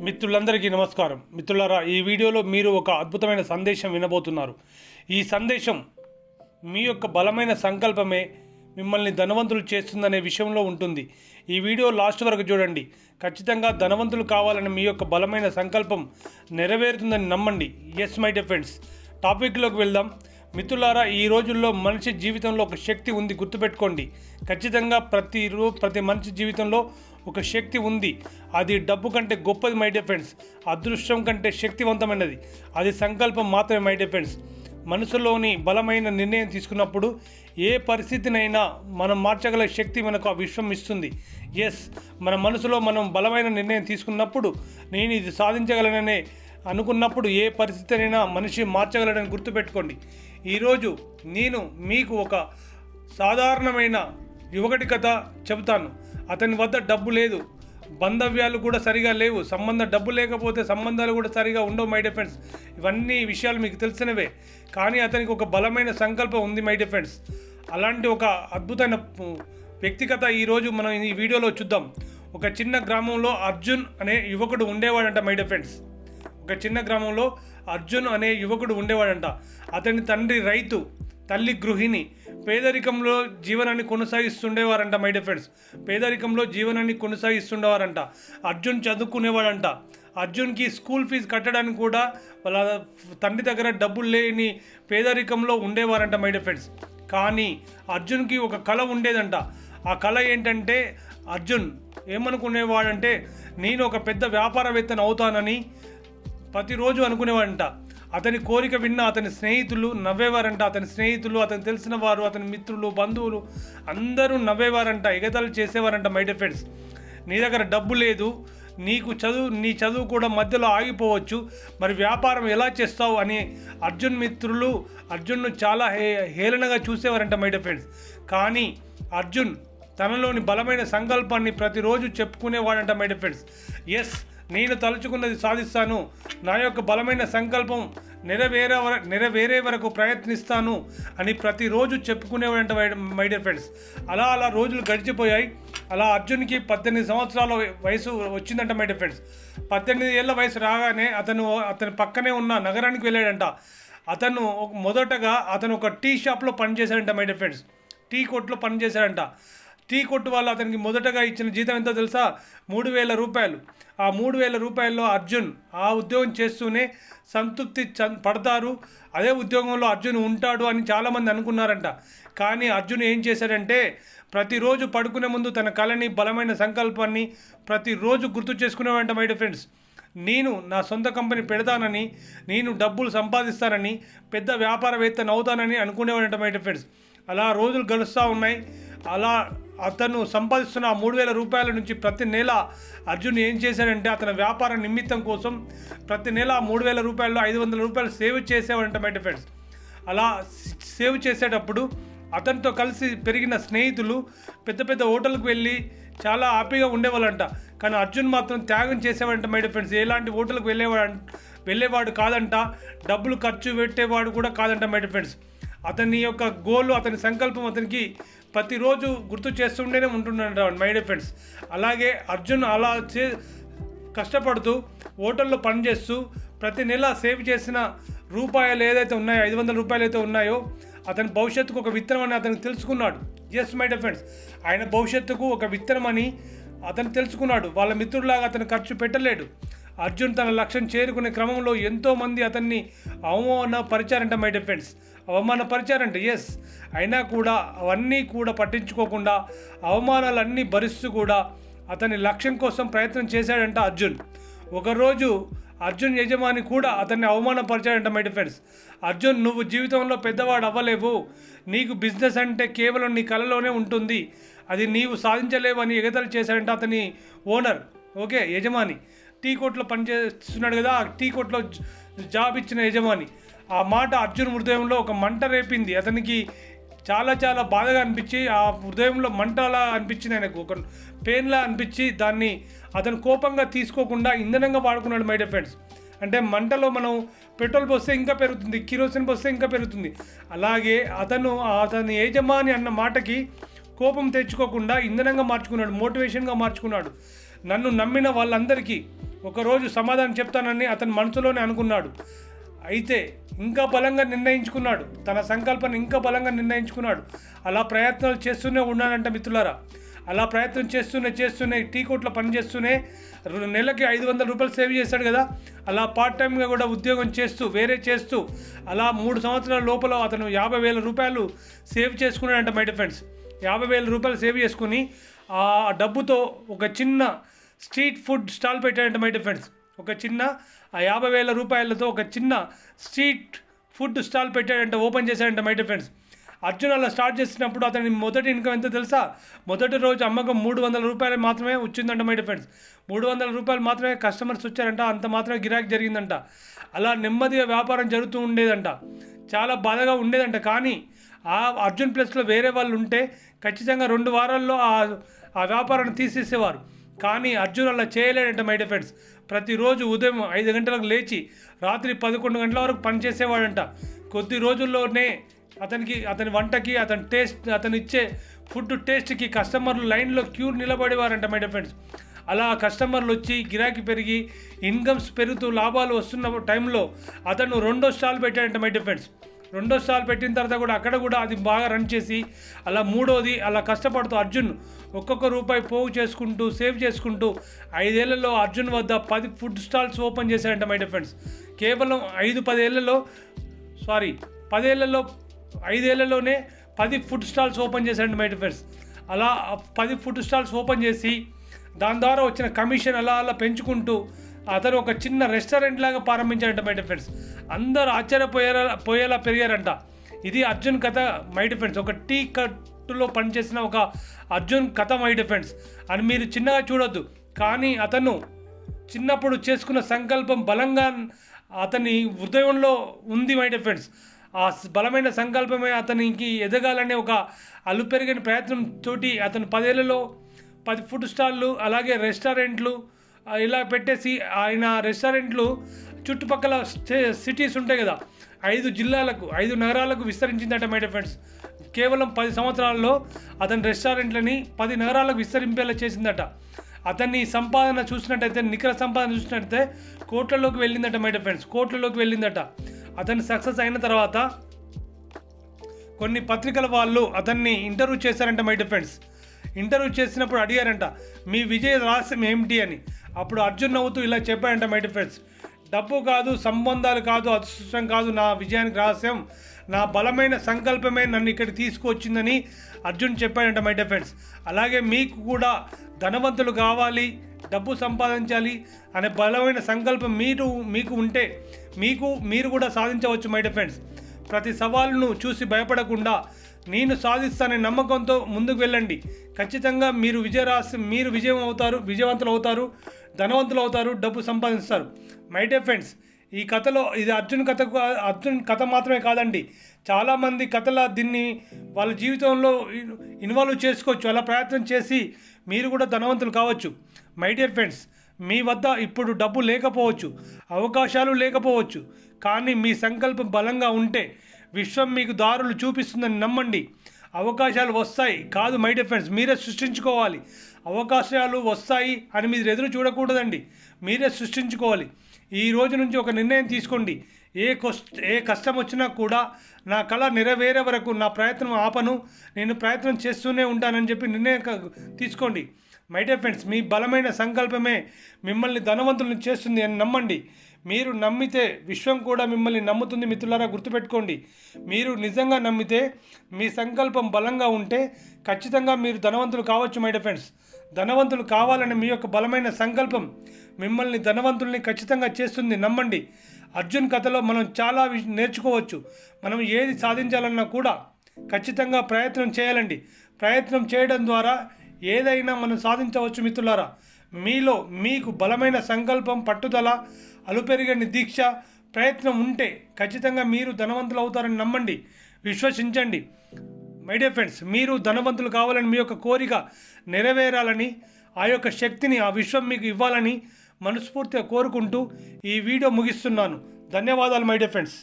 మిత్రులందరికీ నమస్కారం. మిత్రులారా ఈ వీడియోలో మీరు ఒక అద్భుతమైన సందేశం వినబోతున్నారు. ఈ సందేశం మీ యొక్క బలమైన సంకల్పమే మిమ్మల్ని ధనవంతులు చేస్తుందనే విషయంలో ఉంటుంది. ఈ వీడియో లాస్ట్ వరకు చూడండి. ఖచ్చితంగా ధనవంతులు కావాలని మీ యొక్క బలమైన సంకల్పం నెరవేరుతుందని నమ్మండి. ఎస్ మై డిఫెండ్స్ టాపిక్లోకి వెళ్దాం. మిత్రులారా ఈ రోజుల్లో మనిషి జీవితంలో ఒక శక్తి ఉంది గుర్తుపెట్టుకోండి. ఖచ్చితంగా ప్రతి రో ప్రతి మనిషి జీవితంలో ఒక శక్తి ఉంది. అది డబ్బు కంటే గొప్పది మై డియర్ ఫ్రెండ్స్ అదృష్టం కంటే శక్తివంతమైనది. అది సంకల్పం మాత్రమే మై డియర్ ఫ్రెండ్స్ మనసులోని బలమైన నిర్ణయం తీసుకున్నప్పుడు ఏ పరిస్థితినైనా మనం మార్చగల శక్తి మనకు ఆ విశ్వం ఇస్తుంది. ఎస్ మన మనసులో మనం బలమైన నిర్ణయం తీసుకున్నప్పుడు నేను ఇది సాధించగలననే అనుకున్నప్పుడు ఏ పరిస్థితినైనా మనిషి మార్చగలడని గుర్తుపెట్టుకోండి. ఈరోజు నేను మీకు ఒక సాధారణమైన యువకుడి కథ చెబుతాను. అతని వద్ద డబ్బు లేదు. బంధవ్యాలు కూడా సరిగా లేవు. సంబంధం డబ్బు లేకపోతే సంబంధాలు కూడా సరిగా ఉండవు మై డిఫెండ్స్ ఇవన్నీ విషయాలు మీకు తెలిసినవే. కానీ అతనికి ఒక బలమైన సంకల్పం ఉంది మై డిఫెండ్స్ అలాంటి ఒక అద్భుతమైన వ్యక్తిగత ఈరోజు మనం ఈ వీడియోలో చూద్దాం. ఒక చిన్న గ్రామంలో అర్జున్ అనే యువకుడు ఉండేవాడంట మై డిఫెండ్స్ ఒక చిన్న గ్రామంలో అర్జున్ అనే యువకుడు ఉండేవాడంట. అతని తండ్రి రైతు. తల్లి గృహిణి. పేదరికంలో జీవనాన్ని కొనసాగిస్తుండేవారంట మై డిఫెండ్స్ పేదరికంలో జీవనాన్ని కొనసాగిస్తుండేవారంట. అర్జున్ చదువుకునేవాడంట. అర్జున్కి స్కూల్ ఫీజు కట్టడానికి కూడా వాళ్ళ తండ్రి దగ్గర డబ్బులు లేని పేదరికంలో ఉండేవారంట మై డిఫెండ్స్ కానీ అర్జున్కి ఒక కళ ఉండేదంట. ఆ కళ ఏంటంటే అర్జున్ ఏమనుకునేవాడంటే నేను ఒక పెద్ద వ్యాపారవేత్తను అవుతానని ప్రతిరోజు అనుకునేవాడంట. అతని కోరిక విన్న అతని స్నేహితులు నవ్వేవారంట. అతని స్నేహితులు అతను తెలిసిన వారు అతని మిత్రులు బంధువులు అందరూ నవ్వేవారంట. ఎగతాలు చేసేవారంట మై డియర్ ఫ్రెండ్స్ నీ దగ్గర డబ్బు లేదు. నీకు చదువు నీ చదువు కూడా మధ్యలో ఆగిపోవచ్చు. మరి వ్యాపారం ఎలా చేస్తావు? అని అర్జున్ మిత్రులు అర్జున్ను చాలా హే హేళనగా చూసేవారంట మై డియర్ ఫ్రెండ్స్. కానీ అర్జున్ తనలోని బలమైన సంకల్పాన్ని ప్రతిరోజు చెప్పుకునేవాడంట మై డియర్ ఫ్రెండ్స్. ఎస్ నేను తలుచుకున్నది సాధిస్తాను. నా యొక్క బలమైన సంకల్పం నెరవేరే వర నెరవేరే వరకు ప్రయత్నిస్తాను అని ప్రతిరోజు చెప్పుకునేవాడంట మై డియర్ ఫ్రెండ్స్. అలా అలా రోజులు గడిచిపోయాయి. అలా అర్జున్కి పద్దెనిమిది సంవత్సరాల వయసు వచ్చిందంట మై డియర్ ఫ్రెండ్స్. పద్దెనిమిది ఏళ్ళ వయసు రాగానే అతను అతని పక్కనే ఉన్న నగరానికి వెళ్ళాడంట. అతను మొదటగా అతను ఒక టీ షాప్లో పనిచేశాడంట మై డియర్ ఫ్రెండ్స్. టీ కొట్లో పనిచేశాడంట. టీ కొట్టు వాళ్ళు అతనికి మొదటగా ఇచ్చిన జీతం ఎంతో తెలుసా? మూడు వేల రూపాయలు. ఆ మూడు వేల రూపాయల్లో అర్జున్ ఆ ఉద్యోగం చేస్తూనే సంతృప్తి చ- పడతారు. అదే ఉద్యోగంలో అర్జున్ ఉంటాడు అని చాలామంది అనుకున్నారంట. కానీ అర్జున్ ఏం చేశాడంటే ప్రతిరోజు పడుకునే ముందు తన కళని బలమైన సంకల్పాన్ని ప్రతిరోజు గుర్తు చేసుకునేవంట మై ఫ్రెండ్స్ నేను నా సొంత కంపెనీ పెడతానని నేను డబ్బులు సంపాదిస్తానని పెద్ద వ్యాపారవేత్తను అవుతానని అనుకునేవాడంట మై ఫ్రెండ్స్ అలా రోజులు గడుస్తూ ఉన్నాయి. అలా అతను సంపాదిస్తున్న ఆ మూడు వేల రూపాయల నుంచి ప్రతి నెల అర్జున్ ఏం చేశాడంటే అతని వ్యాపార నిమిత్తం కోసం ప్రతి నెల మూడు వేల రూపాయలు ఐదు వందల రూపాయలు సేవ్ చేసేవాడంట మై ఫ్రెండ్స్ అలా సేవ్ చేసేటప్పుడు అతనితో కలిసి పెరిగిన స్నేహితులు పెద్ద పెద్ద హోటల్కి వెళ్ళి చాలా హ్యాపీగా ఉండేవాళ్ళంట. కానీ అర్జున్ మాత్రం త్యాగం చేసేవాడంట మై ఫ్రెండ్స్ ఎలాంటి హోటల్కి వెళ్ళేవాడు వెళ్ళేవాడు కాదంట. డబ్బులు ఖర్చు పెట్టేవాడు కూడా కాదంట మై ఫ్రెండ్స్ అతని యొక్క గోల్ అతని సంకల్పం అతనికి ప్రతిరోజు గుర్తు చేస్తుండేనే ఉంటున్నాడు మై డే ఫ్రెండ్స్ అలాగే అర్జున్ అలా చే కష్టపడుతూ హోటల్లో పనిచేస్తూ ప్రతి నెల సేవ్ చేసిన రూపాయలు ఏదైతే ఉన్నాయో ఐదు వందల రూపాయలు అయితే ఉన్నాయో అతని భవిష్యత్తుకు ఒక విత్తనం అని అతనికి తెలుసుకున్నాడు. ఎస్ మై డియర్ ఫ్రెండ్స్ ఆయన భవిష్యత్తుకు ఒక విత్తనం అని అతను తెలుసుకున్నాడు. వాళ్ళ మిత్రులాగా అతను ఖర్చు పెట్టలేడు. అర్జున్ తన లక్ష్యం చేరుకునే క్రమంలో ఎంతోమంది అతన్ని అవమానపరిచారంట మై డియర్ అవమానపరిచారంట ఎస్ అయినా కూడా అవన్నీ కూడా పట్టించుకోకుండా అవమానాలన్నీ భరిస్తూ కూడా అతని లక్ష్యం కోసం ప్రయత్నం చేశాడంట అర్జున్. ఒకరోజు అర్జున్ యజమాని కూడా అతన్ని అవమానపరిచాడంట మై డిఫెండ్స్ అర్జున్ నువ్వు జీవితంలో పెద్దవాడు అవ్వలేవు. నీకు బిజినెస్ అంటే కేవలం నీ కళలోనే ఉంటుంది. అది నీవు సాధించలేవని ఎగతలు చేశాడంట అతని ఓనర్ ఓకే యజమాని. టీ కోట్లో పనిచేస్తున్నాడు కదా ఆ టీ కోట్లో జాబ్ ఇచ్చిన యజమాని. ఆ మాట అర్జున్ హృదయంలో ఒక మంట రేపింది. అతనికి చాలా చాలా బాధగా అనిపించి ఆ హృదయంలో మంటలా అనిపించింది ఆయనకు. ఒక పెయిన్లా అనిపించి దాన్ని అతను కోపంగా తీసుకోకుండా ఇంధనంగా వాడుకున్నాడు మై డియర్ ఫ్రెండ్స్. అంటే మంటలో మనం పెట్రోల్ పోస్తే ఇంకా పెరుగుతుంది కిరోసిన్ పోస్తే ఇంకా పెరుగుతుంది. అలాగే అతను అతని యజమాని అన్న మాటకి కోపం తెచ్చుకోకుండా ఇంధనంగా మార్చుకున్నాడు మోటివేషన్గా మార్చుకున్నాడు. నన్ను నమ్మిన వాళ్ళందరికీ ఒకరోజు సమాధానం చెప్తానని అతని మనసులోనే అనుకున్నాడు. అయితే ఇంకా బలంగా నిర్ణయించుకున్నాడు. తన సంకల్పాన్ని ఇంకా బలంగా నిర్ణయించుకున్నాడు. అలా ప్రయత్నాలు చేస్తూనే ఉన్నానంట మిత్రులారా. అలా ప్రయత్నం చేస్తూనే చేస్తూనే టీ కోట్లో పని చేస్తూనే నెలకి ఐదు వందల రూపాయలు సేవ్ చేశాడు కదా. అలా పార్ట్ టైంగా కూడా ఉద్యోగం చేస్తూ వేరే చేస్తూ అలా మూడు సంవత్సరాల లోపల అతను యాభై వేల రూపాయలు సేవ్ చేసుకున్నాడంట మై ఫ్రెండ్స్ యాభై వేల రూపాయలు సేవ్ చేసుకుని ఆ డబ్బుతో ఒక చిన్న స్ట్రీట్ ఫుడ్ స్టాల్ పెట్టాడంట మై ఫ్రెండ్స్. ఒక చిన్న ఆ యాభై వేల రూపాయలతో ఒక చిన్న స్ట్రీట్ ఫుడ్ స్టాల్ పెట్టాడంట ఓపెన్ చేశాడంట మై ఫ్రెండ్స్. అర్జున్ అలా స్టార్ట్ చేసినప్పుడు అతని మొదటి ఇన్కమ్ ఎంత తెలుసా? మొదటి రోజు అమ్మకం మూడు వందల రూపాయలు మాత్రమే వచ్చిందంట మై ఫ్రెండ్స్. మూడు వందల రూపాయలు మాత్రమే కస్టమర్స్ వచ్చారంట అంత మాత్రమే గిరాకీ జరిగిందంట. అలా నెమ్మదిగా వ్యాపారం జరుగుతూ ఉండేదంట. చాలా బాధగా ఉండేదంట. కానీ ఆ అర్జున్ ప్లస్లో వేరే వాళ్ళు ఉంటే ఖచ్చితంగా రెండు వారాల్లో ఆ ఆ వ్యాపారాన్ని తీసేసేవారు. కానీ అర్జున్ అలా చేయలేడంట మై ఫ్రెండ్స్ ప్రతిరోజు ఉదయం ఐదు గంటలకు లేచి రాత్రి పదకొండు గంటల వరకు పనిచేసేవాడంట కొద్ది రోజుల్లోనే అతనికి అతని వంటకి అతని టేస్ట్ అతను ఇచ్చే ఫుడ్ టేస్ట్కి కస్టమర్లు లైన్లో క్యూర్ నిలబడేవారంట మై ఫ్రెండ్స్ అలా కస్టమర్లు వచ్చి గిరాకీ పెరిగి ఇన్కమ్స్ పెరుగుతూ లాభాలు వస్తున్న టైంలో అతను రెండో స్టాల్ పెట్టాడంట మై ఫ్రెండ్స్ రెండో స్టాల్ పెట్టిన తర్వాత కూడా అక్కడ కూడా అది బాగా రన్ చేసి అలా మూడోది అలా కష్టపడుతూ అర్జున్ ఒక్కొక్క రూపాయి పోగు చేసుకుంటూ సేవ్ చేసుకుంటూ ఐదేళ్ళలో అర్జున్ వద్ద పది ఫుడ్ స్టాల్స్ ఓపెన్ చేశాడంట మై ఫ్రెండ్స్. కేవలం ఐదు పదేళ్ళలో సారీ పదేళ్ళలో ఐదేళ్ళలోనే పది ఫుడ్ స్టాల్స్ ఓపెన్ చేశాడు మై ఫ్రెండ్స్. అలా పది ఫుడ్ స్టాల్స్ ఓపెన్ చేసి దాని ద్వారా వచ్చిన కమిషన్ అలా అలా పెంచుకుంటూ అతను ఒక చిన్న రెస్టారెంట్ లాగా ప్రారంభించాడంట మై ఫ్రెండ్స్ అందరూ ఆశ్చర్యపోయేలా పోయేలా పెరిగారంట. ఇది అర్జున్ కథ మై ఫ్రెండ్స్ ఒక టీ కట్టులో పనిచేసిన ఒక అర్జున్ కథ మై ఫ్రెండ్స్ అని మీరు చిన్నగా చూడొద్దు. కానీ అతను చిన్నప్పుడు చేసుకున్న సంకల్పం బలంగా అతని హృదయంలో ఉంది మై ఫ్రెండ్స్ ఆ బలమైన సంకల్పమే అతనికి ఎదగాలనే ఒక అలుపెరిగిన ప్రయత్నం తోటి అతను పదేళ్ళలో పది ఫుడ్ స్టాళ్ళు అలాగే రెస్టారెంట్లు ఇలా పెట్టేసి ఆయన రెస్టారెంట్లు చుట్టుపక్కల సిటీస్ ఉంటాయి కదా. ఐదు జిల్లాలకు ఐదు నగరాలకు విస్తరించిందట మై ఫ్రెండ్స్. కేవలం పది సంవత్సరాల్లో అతని రెస్టారెంట్లని పది నగరాలకు విస్తరింపేలా చేసిందట. అతన్ని సంపాదన చూసినట్టయితే నికర సంపాదన చూసినట్టయితే కోట్లలోకి వెళ్ళిందట మై ఫ్రెండ్స్ కోట్లలోకి వెళ్ళిందట. అతను సక్సెస్ అయిన తర్వాత కొన్ని పత్రికల వాళ్ళు అతన్ని ఇంటర్వ్యూ చేశారంట మై ఫ్రెండ్స్. ఇంటర్వ్యూ చేసినప్పుడు అడిగారంట మీ విజయ రహస్యం ఏమిటి? అని. అప్పుడు అర్జున్ నవ్వుతూ ఇలా చెప్పాడంట మై ఫ్రెండ్స్ డబ్బు కాదు సంబంధాలు కాదు అదృష్టం కాదు నా విజయానికి రహస్యం నా బలమైన సంకల్పమే నన్ను ఇక్కడ తీసుకువచ్చిందని అర్జున్ చెప్పాడంట మై ఫ్రెండ్స్ అలాగే మీకు కూడా ధనవంతులు కావాలి డబ్బు సంపాదించాలి అనే బలమైన సంకల్పం మీరు మీకు ఉంటే మీకు మీరు కూడా సాధించవచ్చు మై ఫ్రెండ్స్ ప్రతి సవాలును చూసి భయపడకుండా నేను సాధిస్తాననే నమ్మకంతో ముందుకు వెళ్ళండి. ఖచ్చితంగా మీరు విజయరాశి మీరు విజయం అవుతారు విజయవంతులు అవుతారు ధనవంతులు అవుతారు డబ్బు సంపాదిస్తారు. మై డే ఫ్రెండ్స్ ఈ కథలో ఇది అర్జున్ కథ అర్జున్ కథ మాత్రమే కాదండి. చాలామంది కథల దీన్ని వాళ్ళ జీవితంలో ఇన్వాల్వ్ చేసుకోవచ్చు. అలా ప్రయత్నం చేసి మీరు కూడా ధనవంతులు కావచ్చు. మై డియర్ ఫ్రెండ్స్ మీ వద్ద ఇప్పుడు డబ్బు లేకపోవచ్చు అవకాశాలు లేకపోవచ్చు. కానీ మీ సంకల్పం బలంగా ఉంటే విశ్వం మీకు దారులు చూపిస్తుందని నమ్మండి. అవకాశాలు వస్తాయి. కాదు మై డియర్ ఫ్రెండ్స్ మీరే సృష్టించుకోవాలి. అవకాశాలు వస్తాయి అని మీరు ఎదురు చూడకూడదండి. మీరే సృష్టించుకోవాలి. ఈ రోజు నుంచి ఒక నిర్ణయం తీసుకోండి. ఏ కష్ట ఏ కష్టం వచ్చినా కూడా నా కళ నెరవేరే వరకు నా ప్రయత్నం ఆపను. నేను ప్రయత్నం చేస్తూనే ఉంటానని చెప్పి నిర్ణయం తీసుకోండి. మై డియర్ ఫ్రెండ్స్ మీ బలమైన సంకల్పమే మిమ్మల్ని ధనవంతులను చేస్తుంది అని నమ్మండి. మీరు నమ్మితే విశ్వం కూడా మిమ్మల్ని నమ్ముతుంది మిత్రులారా గుర్తుపెట్టుకోండి. మీరు నిజంగా నమ్మితే మీ సంకల్పం బలంగా ఉంటే ఖచ్చితంగా మీరు ధనవంతులు కావచ్చు మై ఫ్రెండ్స్ ధనవంతులు కావాలని మీ యొక్క బలమైన సంకల్పం మిమ్మల్ని ధనవంతుల్ని ఖచ్చితంగా చేస్తుంది. నమ్మండి. అర్జున్ కథలో మనం చాలా వి నేర్చుకోవచ్చు. మనం ఏది సాధించాలన్నా కూడా ఖచ్చితంగా ప్రయత్నం చేయాలండి. ప్రయత్నం చేయడం ద్వారా ఏదైనా మనం సాధించవచ్చు మిత్రులారా. మీలో మీకు బలమైన సంకల్పం పట్టుదల అలుపెరగని దీక్ష ప్రయత్నం ఉంటే ఖచ్చితంగా మీరు ధనవంతులు అవుతారని నమ్మండి. విశ్వసించండి. మై డియర్ ఫ్రెండ్స్ మీరు ధనవంతులు కావాలని మీ యొక్క కోరిక నెరవేరాలని ఆ యొక్క శక్తిని ఆ విశ్వం మీకు ఇవ్వాలని మనస్ఫూర్తిగా కోరుకుంటూ ఈ వీడియో ముగిస్తున్నాను. ధన్యవాదాలు మై డియర్ ఫ్రెండ్స్